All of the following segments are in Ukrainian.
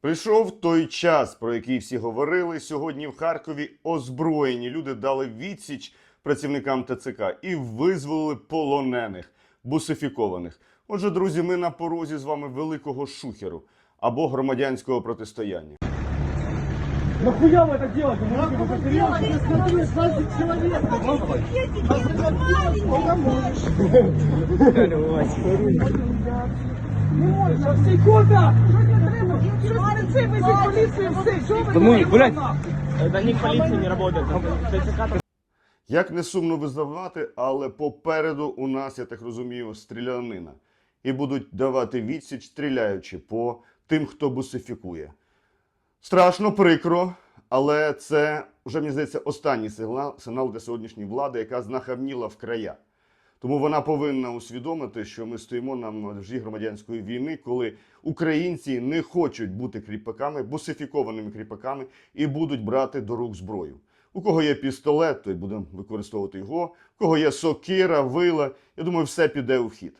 Прийшов той час, про який всі говорили. Сьогодні в Харкові озброєні люди дали відсіч працівникам ТЦК і визволили полонених, бусифікованих. Отже, друзі, ми на порозі з вами великого шухеру або громадянського протистояння. Нахуя вы это делаете? Мы руки покорили, я смотрю, 20 человек. Не можна, всі Тому, блядь, не. Як не сумно визнавати, але попереду у нас, я так розумію, стрілянина. І будуть давати відсіч, стріляючи по тим, хто бусифікує. Страшно, прикро, але це вже мені здається останній сигнал, сигнал для сьогоднішньої влади, яка знахабніла в края. Тому вона повинна усвідомити, що ми стоїмо на межі громадянської війни, коли українці не хочуть бути кріпаками, бусифікованими кріпаками і будуть брати до рук зброю. У кого є пістолет, той будемо використовувати його. У кого є сокира, вила, я думаю, все піде у хід.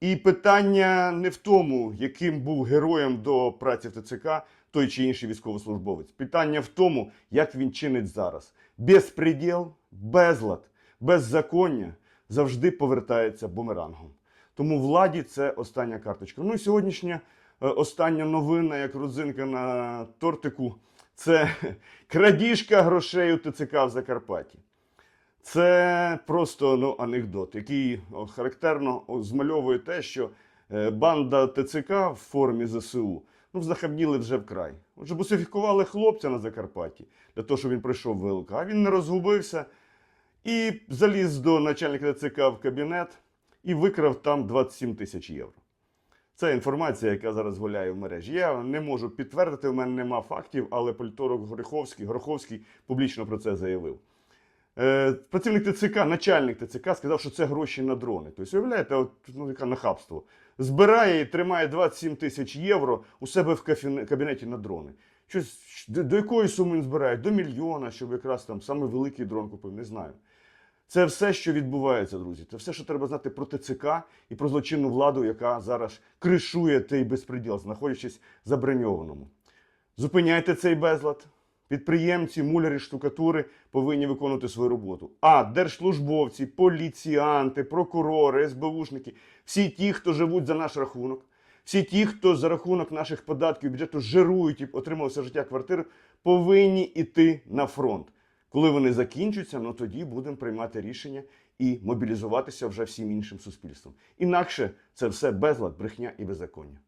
І питання не в тому, яким був героєм до праці в ТЦК той чи інший військовослужбовець. Питання в тому, як він чинить зараз. Безпреділ, безлад, беззаконня завжди повертається бумерангом. Тому владі це остання карточка. Ну і сьогоднішня е, остання новина, як родзинка на тортику, це крадіжка грошей у ТЦК в Закарпатті. Це просто ну, анекдот, який характерно змальовує те, що е, банда ТЦК в формі ЗСУ ну, знахабніли вже вкрай. Отже, бусифікували хлопця на Закарпатті для того, щоб він прийшов в ВЛК. А він не розгубився і заліз до начальника ТЦК в кабінет і викрав там 27 тисяч євро. Це інформація, яка зараз гуляє в мережі. Я не можу підтвердити, у мене нема фактів, але політорок Гороховський, Гороховський публічно про це заявив. Е, працівник ТЦК, начальник ТЦК сказав, що це гроші на дрони. Тобто, уявляєте, от, ну, яке нахабство. Збирає і тримає 27 тисяч євро у себе в кабінеті на дрони. Щось, до, до якої суми він збирає? До мільйона, щоб якраз там саме великий дрон купив, не знаю. Це все, що відбувається, друзі. Це все, що треба знати про ТЦК і про злочинну владу, яка зараз кришує цей безпреділ, знаходячись заброньованому. Зупиняйте цей безлад. Підприємці, мулярі, штукатури повинні виконувати свою роботу. А держслужбовці, поліціянти, прокурори, СБУшники, всі ті, хто живуть за наш рахунок, всі ті, хто за рахунок наших податків бюджету жирують і отримали все життя квартири, повинні йти на фронт. Коли вони закінчаться, ну тоді будемо приймати рішення і мобілізуватися вже всім іншим суспільством. Інакше це все безлад, брехня і беззаконня.